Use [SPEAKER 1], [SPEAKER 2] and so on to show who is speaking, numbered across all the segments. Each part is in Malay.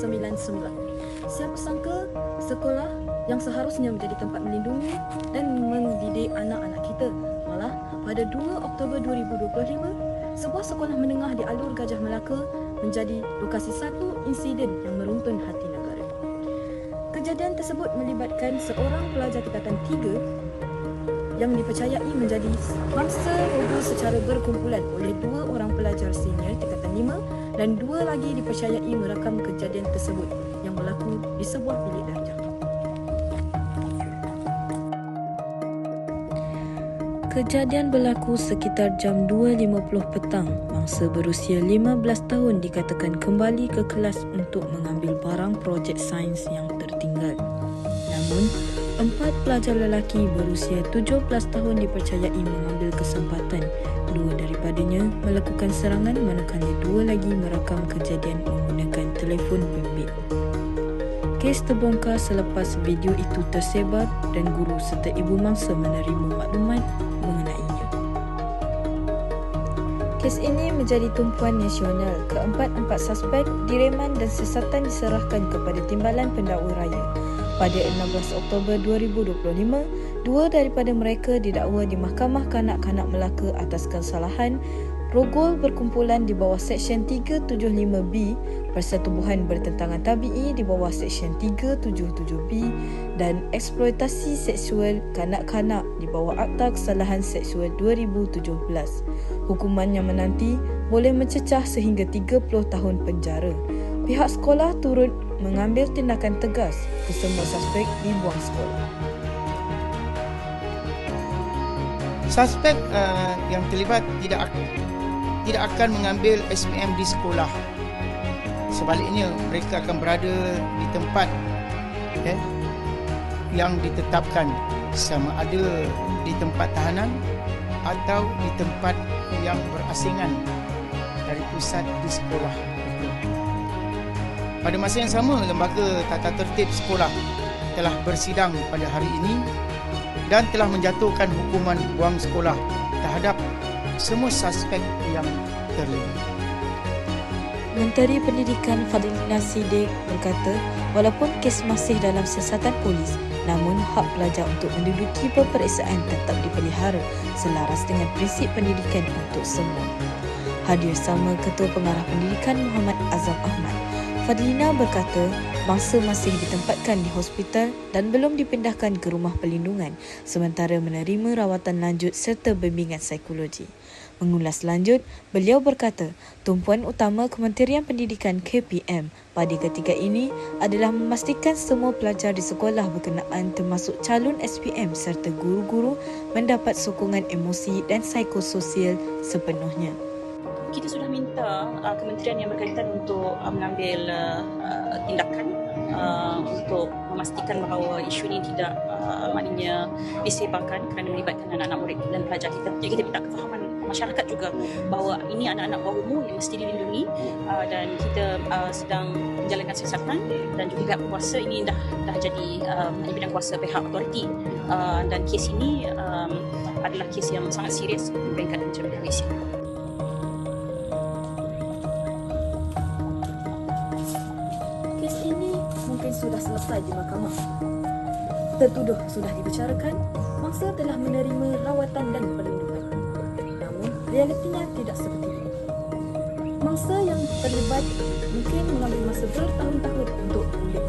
[SPEAKER 1] 1999. Siapa sangka sekolah yang seharusnya menjadi tempat melindungi dan mendidik anak-anak kita malah pada 2 Oktober 2025 sebuah sekolah menengah di Alur Gajah Melaka menjadi lokasi satu insiden yang meruntun hati negara. Kejadian tersebut melibatkan seorang pelajar tingkatan 3 yang dipercayai menjadi mangsa robo secara berkumpulan oleh dua orang pelajar senior tingkatan dan dua lagi dipercayai merakam kejadian tersebut yang berlaku di sebuah bilik darjah. Kejadian berlaku sekitar jam 2.50 petang. Mangsa berusia 15 tahun dikatakan kembali ke kelas untuk mengambil barang projek sains yang tertinggal. Namun, Empat pelajar lelaki berusia 17 tahun dipercayai mengambil kesempatan. Dua daripadanya melakukan serangan manakala dua lagi merakam kejadian menggunakan telefon bimbit. Kes terbongkar selepas video itu tersebar dan guru serta ibu mangsa menerima maklumat mengenainya. Kes ini menjadi tumpuan nasional. Keempat-empat suspek direman dan sesatan diserahkan kepada Timbalan Pendakwa Raya. Pada 16 Oktober 2025, dua daripada mereka didakwa di Mahkamah Kanak-Kanak Melaka atas kesalahan rogol berkumpulan di bawah Seksyen 375B Persetubuhan Bertentangan Tabi'i di bawah Seksyen 377B dan eksploitasi seksual kanak-kanak di bawah Akta Kesalahan Seksual 2017. Hukuman yang menanti boleh mencecah sehingga 30 tahun penjara. Pihak sekolah turut mengambil tindakan tegas ke semua suspek dibuang sekolah.
[SPEAKER 2] Suspek uh, yang terlibat tidak tidak akan mengambil SPM di sekolah. Sebaliknya mereka akan berada di tempat eh, yang ditetapkan sama ada di tempat tahanan atau di tempat yang berasingan dari pusat di sekolah. Pada masa yang sama, Lembaga Tata Tertib Sekolah telah bersidang pada hari ini dan telah menjatuhkan hukuman buang sekolah terhadap semua suspek yang terlibat.
[SPEAKER 1] Menteri Pendidikan Fadlina Siddiq berkata, walaupun kes masih dalam siasatan polis, namun hak pelajar untuk menduduki peperiksaan tetap dipelihara selaras dengan prinsip pendidikan untuk semua. Hadir sama Ketua Pengarah Pendidikan Muhammad Azam Ahmad Fadlina berkata mangsa masih ditempatkan di hospital dan belum dipindahkan ke rumah perlindungan sementara menerima rawatan lanjut serta bimbingan psikologi. Mengulas lanjut, beliau berkata tumpuan utama Kementerian Pendidikan KPM pada ketika ini adalah memastikan semua pelajar di sekolah berkenaan termasuk calon SPM serta guru-guru mendapat sokongan emosi dan psikososial sepenuhnya
[SPEAKER 3] kita sudah minta uh, kementerian yang berkaitan untuk uh, mengambil uh, uh, tindakan untuk memastikan bahawa isu ini tidak uh, maknanya disebarkan kerana melibatkan anak-anak murid dan pelajar kita. Jadi kita minta kefahaman masyarakat juga bahawa ini anak-anak bawah umur yang mesti dilindungi uh, dan kita uh, sedang menjalankan siasatan dan juga pihak kuasa ini dah dah jadi um, bidang kuasa pihak autoriti uh, dan kes ini um, adalah kes yang sangat serius berkaitan dengan Malaysia.
[SPEAKER 1] Sudah selesai di mahkamah. Tertuduh sudah dibicarakan, mangsa telah menerima rawatan dan perlindungan. Namun, realitinya tidak seperti itu. Mangsa yang terlibat mungkin mengambil masa bertahun-tahun untuk pulih.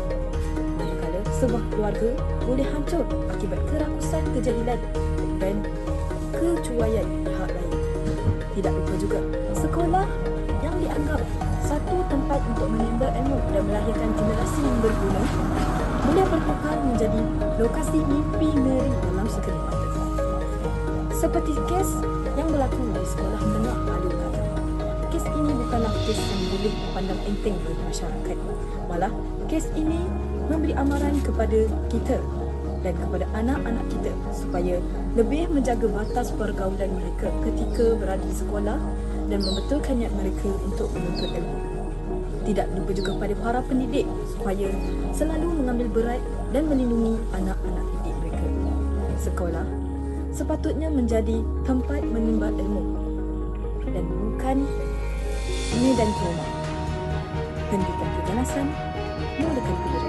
[SPEAKER 1] Manakala sebuah keluarga boleh hancur akibat kerakusan kejahilan dan kecuaian pihak lain. Tidak lupa juga, sekolah yang dianggap satu tempat untuk menimba ilmu dan berguna boleh bertukar menjadi lokasi mimpi ngeri dalam sekejap mata. Seperti kes yang berlaku di sekolah menengah Kata. Kes ini bukanlah kes yang boleh dipandang enteng oleh masyarakat. Malah, kes ini memberi amaran kepada kita dan kepada anak-anak kita supaya lebih menjaga batas pergaulan mereka ketika berada di sekolah dan membetulkan niat mereka untuk menuntut ilmu. Tidak lupa juga pada para pendidik supaya selalu mengambil berat dan melindungi anak-anak didik mereka. Sekolah sepatutnya menjadi tempat menimba ilmu dan
[SPEAKER 4] dan bukan medan trauma. Hentikan keganasan, mulakan keberasan.